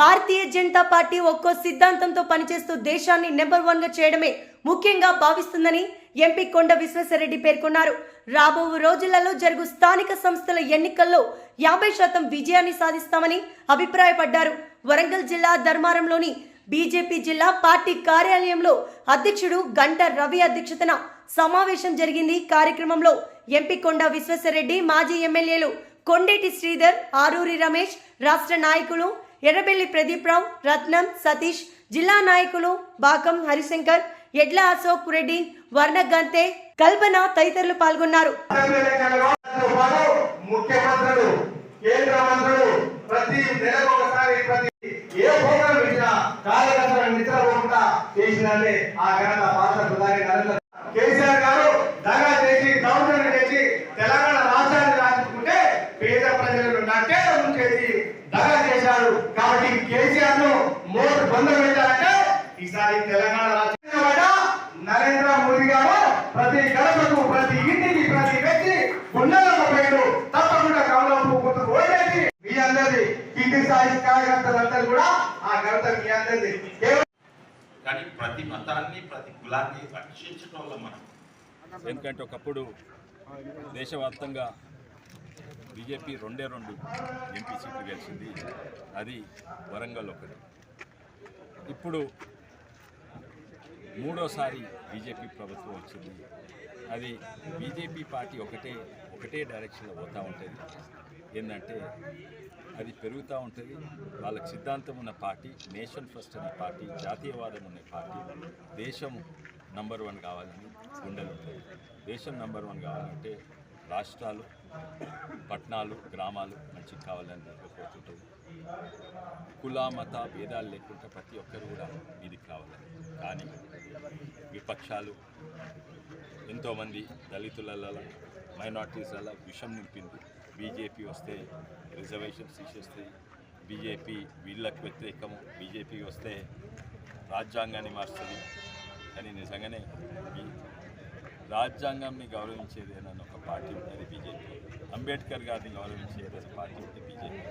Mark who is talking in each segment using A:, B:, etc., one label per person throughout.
A: Bharatiya Janata party ఒక్కో సిద్ధాంతంతో పనిచేస్తూ దేశాన్ని నెంబర్ వన్గా చేయడమే ముఖ్యంగా భావిస్తుందని ఎంపీ కొండ విశ్వేశ్వరరెడ్డి పేర్కొన్నారు. రాబో రోజులలో జరుగు స్థానిక సంస్థల ఎన్నికల్లో యాభై శాతం విజయాన్ని సాధిస్తామని అభిప్రాయపడ్డారు. వరంగల్ జిల్లా ధర్మారంలోని బీజేపీ జిల్లా పార్టీ కార్యాలయంలో అధ్యక్షుడు గంట రవి అధ్యక్షతన సమావేశం జరిగింది. కార్యక్రమంలో ఎంపీ కొండ విశ్వేశ్వరరెడ్డి మాజీ ఎమ్మెల్యేలు కొండేటి శ్రీధర్ ఆరూరి రమేష్ రాష్ట్ర నాయకులు ఎర్రబెల్లి ప్రదీప్రావు రత్నం సతీష్ జిల్లా నాయకులు బాకం హరిశంకర్ ఎడ్ల అశోక్ రెడ్డి వర్ణ గంతే కల్పన తదితరులు పాల్గొన్నారు.
B: ఏ ప్రోగ్రాం ఇచ్చినా ఆ ఘనత కేసీఆర్ను మోటు బంధం పెట్టాలంటే ఈసారి తెలంగాణ నరేంద్ర మోదీ గారు ప్రతి గడపకు ప్రతి ఇంటికి ప్రతి వ్యక్తి గుండెలకు పోయాడు తప్పకుండా కమలం కొంత ఓడేసి మీ అందరిది కింది స్థాయి కార్యకర్తలందరూ కూడా ఆ ఘనత మీ అందరిది.
C: కానీ ప్రతి మతాన్ని ప్రతి కులాన్ని రక్షించడం వల్ల మనం.
D: ఎందుకంటే ఒకప్పుడు దేశవ్యాప్తంగా బీజేపీ రెండే రెండు ఎంపీ సీట్లు గెలిచింది. అది వరంగల్ ఒకటి. ఇప్పుడు మూడోసారి బీజేపీ ప్రభుత్వం వచ్చింది. అది బీజేపీ పార్టీ ఒకటే ఒకటే డైరెక్షన్లో పోతూ ఉంటుంది. ఏంటంటే అది పెరుగుతూ ఉంటుంది. వాళ్ళకి సిద్ధాంతం ఉన్న పార్టీ నేషన్ ఫస్ట్ అనే పార్టీ జాతీయవాదం ఉన్న పార్టీ దేశం నంబర్ వన్ కావాలని గుండెలు ఉంటుంది దేశం నంబర్ వన్ కావాలంటే రాష్ట్రాలు పట్టణాలు గ్రామాలు మంచిగా కావాలని కోరుతుంటుంది. కుల మత భేదాలు లేకుండా ప్రతి ఒక్కరు కూడా మీదికి కావాలని. కానీ విపక్షాలు ఎంతోమంది దళితులలో మైనార్టీస్లలో విషం నింపింది. బీజేపీ వస్తే రిజర్వేషన్స్ తీసేస్తాయి బీజేపీ వీళ్ళకు వ్యతిరేకము బీజేపీ వస్తే రాజ్యాంగాన్ని మార్స్తుంది కానీ నిజంగానే ఈ రాజ్యాంగాన్ని గౌరవించేది ఏదైనా ఒక పార్టీ ఉంటుంది బీజేపీ. అంబేద్కర్ గారిని గౌరవించేది ఏదైనా పార్టీ ఉంటుంది బీజేపీ.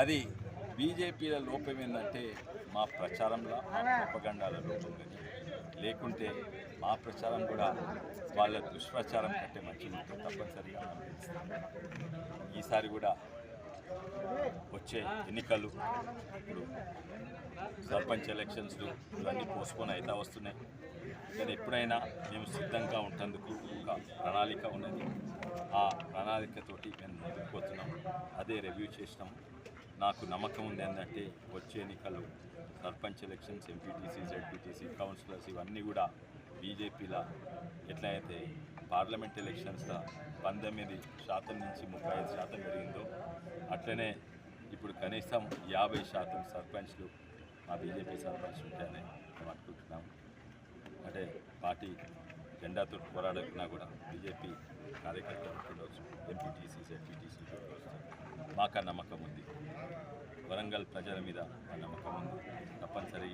D: అది బీజేపీల లోపం ఏంటంటే మా ప్రచారంలో మా ప్రపగండాల లోపం కానీ లేకుంటే మా ప్రచారం కూడా వాళ్ళ దుష్ప్రచారం కంటే మంచిగా ఉంటుంది తప్పనిసరిగా. ఈసారి కూడా వచ్చే ఎన్నికలు ఇప్పుడు సర్పంచ్ ఎలక్షన్స్ ఇవన్నీ పోస్ట్పోన్ అవుతా వస్తున్నాయి. కానీ ఎప్పుడైనా మేము సిద్ధంగా ఉంటందుకు ఒక ప్రణాళిక ఉన్నది. ఆ ప్రణాళికతోటి మేము ముందుకుపోతున్నాం అదే రివ్యూ చేసినాం. నాకు నమ్మకం ఉంది ఏంటంటే వచ్చే ఎన్నికలు sarpanch elections MPTC ZPTC councillors ఇవన్నీ కూడా బీజేపీలో ఎట్లయితే పార్లమెంట్ ఎలక్షన్స్లో పంతొమ్మిది శాతం నుంచి ముప్పై ఐదు శాతం పెరిగిందో అట్లనే ఇప్పుడు కనీసం యాభై శాతం సర్పంచ్లు మా బీజేపీ సర్పంచ్ ఉంటాయని మేము అనుకుంటున్నాం. అంటే పార్టీ జెండాతో పోరాడకున్నా కూడా బీజేపీ కార్యకర్తలు ఉండవచ్చు ఎంపీటీసీ జెడ్పీటీసీ మాకు ఆ నమ్మకం ఉంది. వరంగల్ ప్రజల మీద ఆ నమ్మకం ఉంది. తప్పనిసరి